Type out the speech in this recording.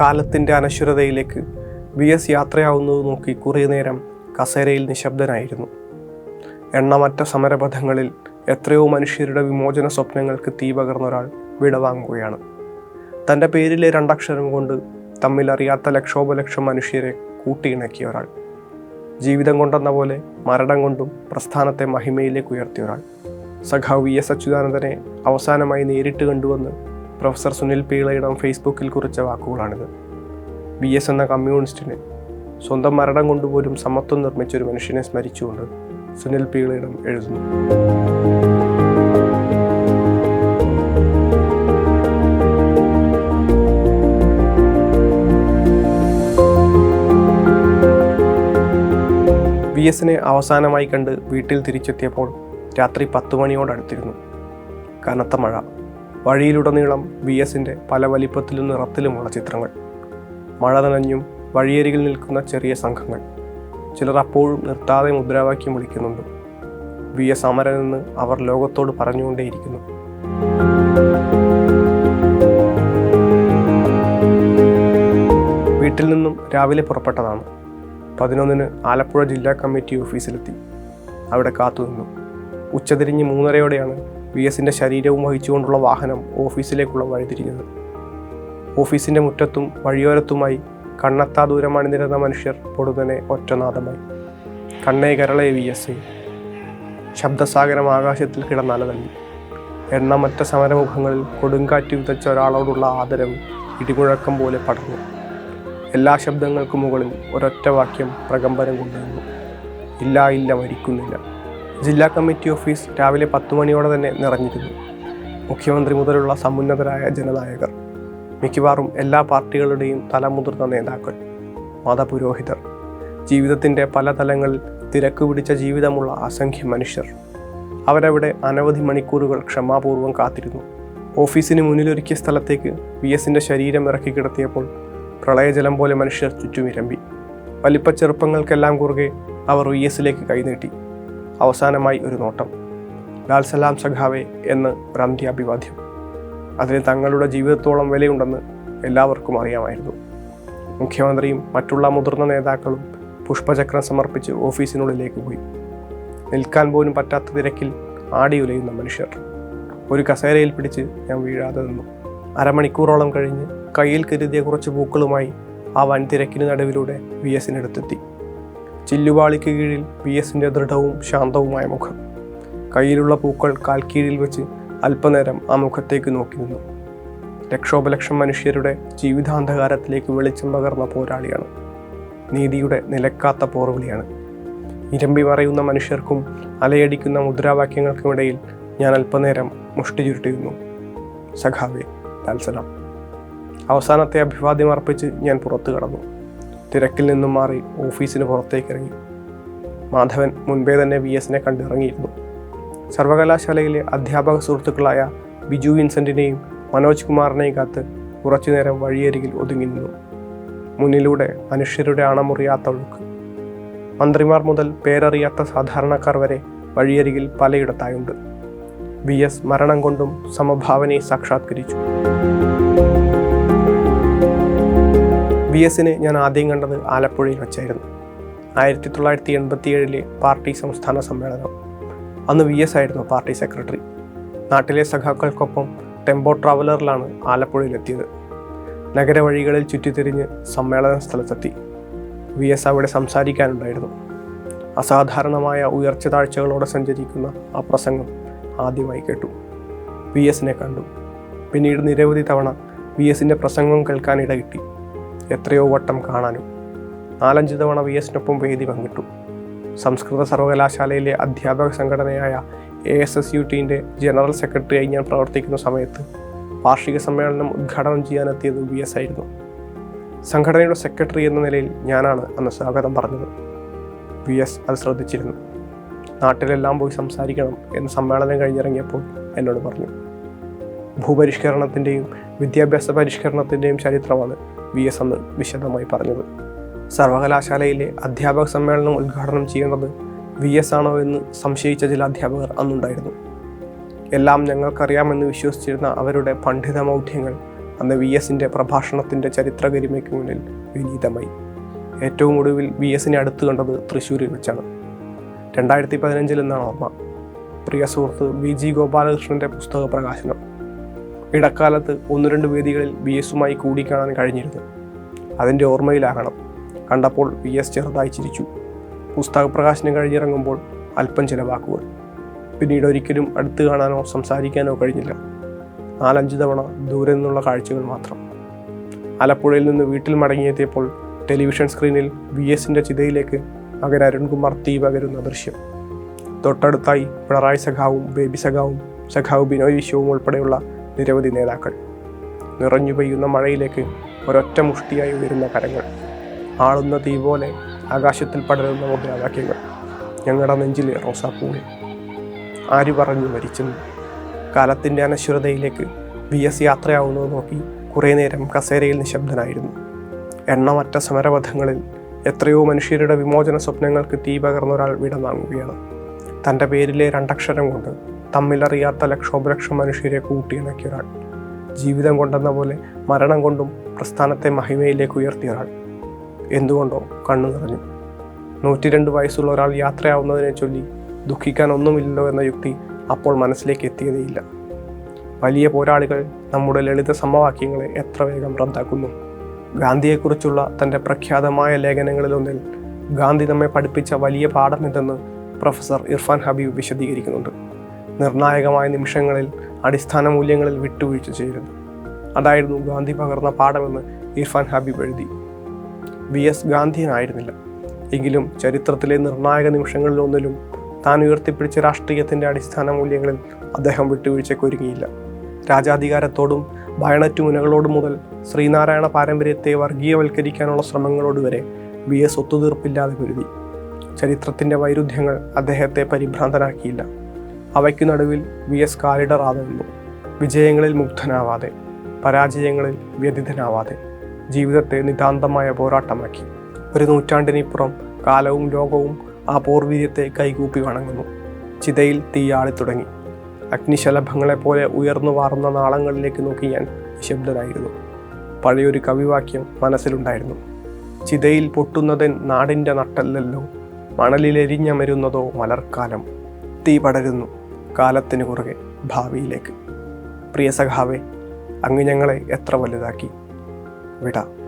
കാലത്തിന്റെ അനശ്വരതയിലേക്ക് V S യാത്രയാവുന്നത് നോക്കി കുറേ നേരം കസേരയിൽ നിശബ്ദനായിരുന്നു. എണ്ണമറ്റ സമരപഥങ്ങളിൽ എത്രയോ മനുഷ്യരുടെ വിമോചന സ്വപ്നങ്ങൾക്ക് തീ പകർന്ന ഒരാൾ വിടവാങ്ങുകയാണ്. തന്റെ പേരിലെ രണ്ടക്ഷരം കൊണ്ട് തമ്മിലറിയാത്ത ലക്ഷോപലക്ഷം മനുഷ്യരെ കൂട്ടിയിണക്കിയ ഒരാൾ. ജീവിതം കൊണ്ടെന്ന പോലെ മരണം കൊണ്ടും പ്രസ്ഥാനത്തെ മഹിമയിലേക്ക് ഉയർത്തിയ ഒരാൾ. സഖാവ് വി എസ് അച്യുതാനന്ദനെ അവസാനമായി നേരിട്ട് കണ്ടുവന്ന് പ്രൊഫസർ സുനിൽ പീളയിടം ഫേസ്ബുക്കിൽ കുറിച്ച വാക്കുകളാണിത്. ബി എസ് എന്ന കമ്മ്യൂണിസ്റ്റിന് സ്വന്തം മരണം കൊണ്ടുപോലും സമത്വം നിർമ്മിച്ച ഒരു മനുഷ്യനെ സ്മരിച്ചുകൊണ്ട് സുനിൽ പീളയിടം എഴുതുന്നു. വി എസിനെ അവസാനമായി കണ്ട് വീട്ടിൽ തിരിച്ചെത്തിയപ്പോൾ രാത്രി പത്ത് മണിയോടടുത്തിരുന്നു. കനത്ത മഴ. വഴിയിലുടനീളം വി എസിന്റെ പല വലിപ്പത്തിലും നിറത്തിലുമുള്ള ചിത്രങ്ങൾ. മഴ നനഞ്ഞും വഴിയരികിൽ നിൽക്കുന്ന ചെറിയ സംഘങ്ങൾ. ചിലർ അപ്പോഴും നിർത്താതെ മുദ്രാവാക്യം വിളിക്കുന്നുണ്ട്. വി എസ് അമരനെന്ന് അവർ ലോകത്തോട് പറഞ്ഞുകൊണ്ടേയിരിക്കുന്നു. വീട്ടിൽ നിന്നും രാവിലെ പുറപ്പെട്ടതാണ്. പതിനൊന്നിന് ആലപ്പുഴ ജില്ലാ കമ്മിറ്റി ഓഫീസിലെത്തി. അവിടെ കാത്തുനിന്നു. ഉച്ചതിരിഞ്ഞ് മൂന്നരയോടെയാണ് വി എസിന്റെ ശരീരവും വഹിച്ചുകൊണ്ടുള്ള വാഹനം ഓഫീസിലേക്കുള്ള വഴിതിരിഞ്ഞത്. ഓഫീസിന്റെ മുറ്റത്തും വഴിയോരത്തുമായി കണ്ണെത്താ ദൂരം അണിനിരുന്ന മനുഷ്യർ പൊടുന്നനെ ഒറ്റനാഥമായി കണ്ണേ കരളെ വി എസ് ശബ്ദസാഗരം ആകാശത്തിൽ കിടന്നലതല്ലി. എണ്ണമറ്റ സമരമുഖങ്ങളിൽ കൊടുങ്കാറ്റ് വിതച്ച ഒരാളോടുള്ള ആദരവ് ഇടിമുഴക്കം പോലെ പടർന്നു. എല്ലാ ശബ്ദങ്ങൾക്കും മുകളിൽ ഒരൊറ്റ വാക്യം പ്രകമ്പനം കൊണ്ടുവന്നു. ഇല്ല ഇല്ല മരിക്കുന്നില്ല. ജില്ലാ കമ്മിറ്റി ഓഫീസ് രാവിലെ പത്ത് മണിയോടെ തന്നെ നിറഞ്ഞിരുന്നു. മുഖ്യമന്ത്രി മുതലുള്ള സമുന്നതരായ ജനനായകർ മിക്കവാറും എല്ലാ പാർട്ടികളുടെയും തലമുതിർന്ന നേതാക്കൾ മതപുരോഹിതർ ജീവിതത്തിന്റെ പല തലങ്ങളിൽ തിരക്ക് പിടിച്ച ജീവിതമുള്ള അസംഖ്യം മനുഷ്യർ. അവരവിടെ അനവധി മണിക്കൂറുകൾ ക്ഷമാപൂർവം കാത്തിരുന്നു. ഓഫീസിന് മുന്നിലൊരുക്കിയ സ്ഥലത്തേക്ക് വി എസിന്റെ ശരീരം ഇറക്കി കിടത്തിയപ്പോൾ പ്രളയജലം പോലെ മനുഷ്യർ ചുറ്റുമിരമ്പി. വലിപ്പ ചെറുപ്പങ്ങൾക്കെല്ലാം കുറുകെ അവർ വി എസിലേക്ക് കൈനീട്ടി. അവസാനമായി ഒരു നോട്ടം. ലാൽ സലാം സഖാവെ എന്ന് പ്രാന്തി അന്ത്യാഭിവാദ്യം അതിന് തങ്ങളുടെ ജീവിതത്തോളം വിലയുണ്ടെന്ന് എല്ലാവർക്കും അറിയാമായിരുന്നു. മുഖ്യമന്ത്രിയും മറ്റുള്ള മുതിർന്ന നേതാക്കളും പുഷ്പചക്രം സമർപ്പിച്ച് ഓഫീസിനുള്ളിലേക്ക് പോയി. നിൽക്കാൻ പോലും പറ്റാത്ത തിരക്കിൽ ആടിയുലയുന്ന മനുഷ്യർ. ഒരു കസേരയിൽ പിടിച്ച് ഞാൻ വീഴാതെ നിന്നു. അരമണിക്കൂറോളം കഴിഞ്ഞ് കയ്യിൽ കരുതിയ കുറച്ച് പൂക്കളുമായി ആ വൻ തിരക്കിന് നടുവിലൂടെ വി എസിനടുത്തെത്തി. ചില്ലുവാളിക്ക് കീഴിൽ പി എസിന്റെ ദൃഢവും ശാന്തവുമായ മുഖം. കയ്യിലുള്ള പൂക്കൾ കാൽക്കീഴിൽ വെച്ച് അല്പനേരം ആ മുഖത്തേക്ക് നോക്കി നിന്നു. ലക്ഷോപലക്ഷം മനുഷ്യരുടെ ജീവിതാന്ധകാരത്തിലേക്ക് വെളിച്ചം പകർന്ന പോരാളിയാണ്. നീതിയുടെ നിലക്കാത്ത പോർവിളിയാണ്. ഇരമ്പി മറയുന്ന മനുഷ്യർക്കും അലയടിക്കുന്ന മുദ്രാവാക്യങ്ങൾക്കുമിടയിൽ ഞാൻ അല്പനേരം മുഷ്ടി ചുരുട്ടിയിരുന്നു. സഖാവെ ലാൽസലാം അവസാനത്തെ അഭിവാദ്യം അർപ്പിച്ച് ഞാൻ പുറത്തു കടന്നു. തിരക്കിൽ നിന്നും മാറി ഓഫീസിന് പുറത്തേക്ക് ഇറങ്ങി മാധവൻ മുൻപേ തന്നെ വി എസിനെ കണ്ടിറങ്ങിയിരുന്നു. സർവകലാശാലയിലെ അധ്യാപക സുഹൃത്തുക്കളായ ബിജു വിൻസെന്റിനെയും മനോജ് കുമാറിനെയും കാത്ത് കുറച്ചുനേരം വഴിയരികിൽ ഒതുങ്ങി നിന്നു. മുന്നിലൂടെ മനുഷ്യരുടെ അണമുറിയാത്ത ഒഴുക്ക്. മന്ത്രിമാർ മുതൽ പേരറിയാത്ത സാധാരണക്കാർ വരെ വഴിയരികിൽ പലയിടത്തായുണ്ട്. വി എസ് മരണം കൊണ്ടും സമഭാവനയെ സാക്ഷാത്കരിച്ചു. വി എസിനെ ഞാൻ ആദ്യം കണ്ടത് ആലപ്പുഴയിൽ വെച്ചായിരുന്നു. ആയിരത്തി തൊള്ളായിരത്തി എൺപത്തി ഏഴിലെ പാർട്ടി സംസ്ഥാന സമ്മേളനം. അന്ന് വി എസ് ആയിരുന്നു പാർട്ടി സെക്രട്ടറി. നാട്ടിലെ സഖാക്കൾക്കൊപ്പം ടെമ്പോ ട്രാവലറിലാണ് ആലപ്പുഴയിലെത്തിയത്. നഗരവഴികളിൽ ചുറ്റിത്തിരിഞ്ഞ് സമ്മേളന സ്ഥലത്തെത്തി. വി എസ് അവിടെ സംസാരിക്കാനുണ്ടായിരുന്നു. അസാധാരണമായ ഉയർച്ച താഴ്ചകളോടെ സഞ്ചരിക്കുന്ന ആ പ്രസംഗം ആദ്യമായി കേട്ടു. വി എസിനെ കണ്ടു. പിന്നീട് നിരവധി തവണ വി എസിന്റെ പ്രസംഗം കേൾക്കാനിട ഇടകിട്ടി. എത്രയോ വട്ടം കാണാനും നാലഞ്ച് തവണ വി എസിനൊപ്പം വേദി പങ്കിട്ടു. സംസ്കൃത സർവകലാശാലയിലെ അധ്യാപക സംഘടനയായ എ എസ് എസ് യു ടീന്റെ ജനറൽ സെക്രട്ടറിയായി ഞാൻ പ്രവർത്തിക്കുന്ന സമയത്ത് വാർഷിക സമ്മേളനം ഉദ്ഘാടനം ചെയ്യാനെത്തിയത് വി എസ് ആയിരുന്നു. സംഘടനയുടെ സെക്രട്ടറി എന്ന നിലയിൽ ഞാനാണ് അന്ന് സ്വാഗതം പറഞ്ഞത്. വി എസ് അത് ശ്രദ്ധിച്ചിരുന്നു. നാട്ടിലെല്ലാം പോയി സംസാരിക്കണം എന്ന് സമ്മേളനം കഴിഞ്ഞിറങ്ങിയപ്പോൾ എന്നോട് പറഞ്ഞു. ഭൂപരിഷ്കരണത്തിന്റെയും വിദ്യാഭ്യാസ പരിഷ്കരണത്തിന്റെയും ചരിത്രമാണ് വി എസ് അന്ന് വിശദമായി പറഞ്ഞത്. സർവകലാശാലയിലെ അധ്യാപക സമ്മേളനം ഉദ്ഘാടനം ചെയ്യേണ്ടത് വി എസ് ആണോ എന്ന് സംശയിച്ച ചില അധ്യാപകർ അന്നുണ്ടായിരുന്നു. എല്ലാം ഞങ്ങൾക്കറിയാമെന്ന് വിശ്വസിച്ചിരുന്ന അവരുടെ പണ്ഡിത മൗഢ്യങ്ങൾ അന്ന് വി എസിന്റെ പ്രഭാഷണത്തിന്റെ ചരിത്രഗരിമയ്ക്ക് മുന്നിൽ വിനീതമായി. ഏറ്റവും ഒടുവിൽ വി എസിനെ അടുത്ത് കണ്ടത് തൃശ്ശൂരിൽ വെച്ചാണ്. രണ്ടായിരത്തി പതിനഞ്ചിൽ എന്നാണ് ഓർമ്മ. പ്രിയ സുഹൃത്ത് വി ജി ഗോപാലകൃഷ്ണന്റെ പുസ്തക പ്രകാശനം. ഇടക്കാലത്ത് ഒന്ന് രണ്ട് വേദികളിൽ വി എസുമായി കൂടിക്കാണാൻ കഴിഞ്ഞിരുന്നു. അതിന്റെ ഓർമ്മയിലാകണം. കണ്ടപ്പോൾ വി എസ് ചെറുതായി ചിരിച്ചു. പുസ്തക പ്രകാശനം കഴിഞ്ഞിറങ്ങുമ്പോൾ അല്പം ചില വാക്കുകൾ പിന്നീട് ഒരിക്കലും അടുത്ത് കാണാനോ സംസാരിക്കാനോ കഴിഞ്ഞില്ല. നാലഞ്ച് തവണ ദൂരെ നിന്നുള്ള കാഴ്ചകൾ മാത്രം. ആലപ്പുഴയിൽ നിന്ന് വീട്ടിൽ മടങ്ങിയെത്തിയപ്പോൾ ടെലിവിഷൻ സ്ക്രീനിൽ വി എസിന്റെ ചിതയിലേക്ക് മകൻ അരുൺകുമാർ തീ പകരുന്ന ദൃശ്യം. തൊട്ടടുത്തായി പിണറായി സഖാവും ബേബി സഖാവും സഖാവ് ബിനോയ് വിശ്വവും ഉൾപ്പെടെയുള്ള നിരവധി നേതാക്കൾ. നിറഞ്ഞു പെയ്യുന്ന മഴയിലേക്ക് ഒരൊറ്റ മുഷ്ടിയായി ഉയരുന്ന കരങ്ങൾ. ആളുന്ന തീ പോലെ ആകാശത്തിൽ പടരുന്ന മുദ്രാവാക്യങ്ങൾ. ഞങ്ങളുടെ നെഞ്ചിലെ റോസാപ്പൂവിൽ ആര് പറഞ്ഞു മരിച്ചെന്ന് കാലത്തിന്റെ അനശ്വരതയിലേക്ക് വി എസ് യാത്രയാവുന്നത് നോക്കി കുറേ നേരം കസേരയിൽ നിശബ്ദനായിരുന്നു. എണ്ണമറ്റ സമരപഥങ്ങളിൽ എത്രയോ മനുഷ്യരുടെ വിമോചന സ്വപ്നങ്ങൾക്ക് തീ പകർന്നൊരാൾ ഒരാൾ വിടവാങ്ങുകയാണ്. തന്റെ പേരിലെ രണ്ടക്ഷരം കൊണ്ട് തമ്മിലറിയാത്ത ലക്ഷോപലക്ഷം മനുഷ്യരെ കൂട്ടിയിണക്കിയ ഒരാൾ. ജീവിതം കൊണ്ടെന്ന പോലെ മരണം കൊണ്ടും പ്രസ്ഥാനത്തെ മഹിമയിലേക്ക് ഉയർത്തിയ ഒരാൾ. എന്തുകൊണ്ടോ കണ്ണു നിറഞ്ഞു. നൂറ്റിരണ്ട് വയസ്സുള്ള ഒരാൾ യാത്രയാവുന്നതിനെ ചൊല്ലി ദുഃഖിക്കാൻ ഒന്നുമില്ലല്ലോ എന്ന യുക്തി അപ്പോൾ മനസ്സിലേക്ക് എത്തിയതേയില്ല. വലിയ പോരാളികൾ നമ്മുടെ ലളിത സമവാക്യങ്ങളെ എത്ര വേഗം റദ്ദാക്കുന്നു. ഗാന്ധിയെക്കുറിച്ചുള്ള തന്റെ പ്രഖ്യാതമായ ലേഖനങ്ങളിലൊന്നിൽ ഗാന്ധി നമ്മെ പഠിപ്പിച്ച വലിയ പാഠം എന്തെന്ന് പ്രൊഫസർ ഇർഫാൻ ഹബീബ് വിശദീകരിക്കുന്നുണ്ട്. നിർണായകമായ നിമിഷങ്ങളിൽ അടിസ്ഥാന മൂല്യങ്ങളിൽ വിട്ടുവീഴ്ച ചെയ്യരുത് അതായിരുന്നു ഗാന്ധി പകർന്ന പാഠമെന്ന് ഇർഫാൻ ഹബീബ് എഴുതി. വി എസ് ഗാന്ധിയനായിരുന്നില്ല. എങ്കിലും ചരിത്രത്തിലെ നിർണായക നിമിഷങ്ങളിലൊന്നിലും താൻ ഉയർത്തിപ്പിടിച്ച രാഷ്ട്രീയത്തിന്റെ അടിസ്ഥാന മൂല്യങ്ങളിൽ അദ്ദേഹം വിട്ടുവീഴ്ചയ്ക്കൊരുങ്ങിയില്ല രാജാധികാരത്തോടും ബയണറ്റ് മുനകളോടും മുതൽ ശ്രീനാരായണ പാരമ്പര്യത്തെ വർഗീയവൽക്കരിക്കാനുള്ള ശ്രമങ്ങളോട് വരെ വി എസ് ഒത്തുതീർപ്പില്ലാതെ പൊരുതി. ചരിത്രത്തിന്റെ വൈരുദ്ധ്യങ്ങൾ അദ്ദേഹത്തെ പരിഭ്രാന്തനാക്കിയില്ല. അവയ്ക്കു നടുവിൽ വി എസ് കാലിടറാതെ നിന്നു വിജയങ്ങളിൽ മുഗ്ധനാവാതെ പരാജയങ്ങളിൽ വ്യതിഥനാവാതെ ജീവിതത്തെ നിതാന്തമായ പോരാട്ടമാക്കി. ഒരു നൂറ്റാണ്ടിനിപ്പുറം കാലവും ലോകവും ആ പോർവീര്യത്തെ കൈകൂപ്പി വണങ്ങുന്നു. ചിതയിൽ തീയാളി തുടങ്ങി അഗ്നിശലഭങ്ങളെപ്പോലെ ഉയർന്നു വാറുന്ന നാളങ്ങളിലേക്ക് നോക്കി ഞാൻ നിശബ്ദനായിരുന്നു. പഴയൊരു കവിവാക്യം മനസ്സിലുണ്ടായിരുന്നു. ചിതയിൽ പൊട്ടുന്നതൻ നാടിന്റെ നട്ടല്ലല്ലോ മണലിലെരിഞ്ഞമരുന്നതോ മലർക്കാലം. തീ പടരുന്നു. കാലത്തിന് കുറുകെ ഭാവിയിലേക്ക്. പ്രിയ സഖാവെ അങ്ങ് ഞങ്ങളെ എത്ര വലുതാക്കി? വിട.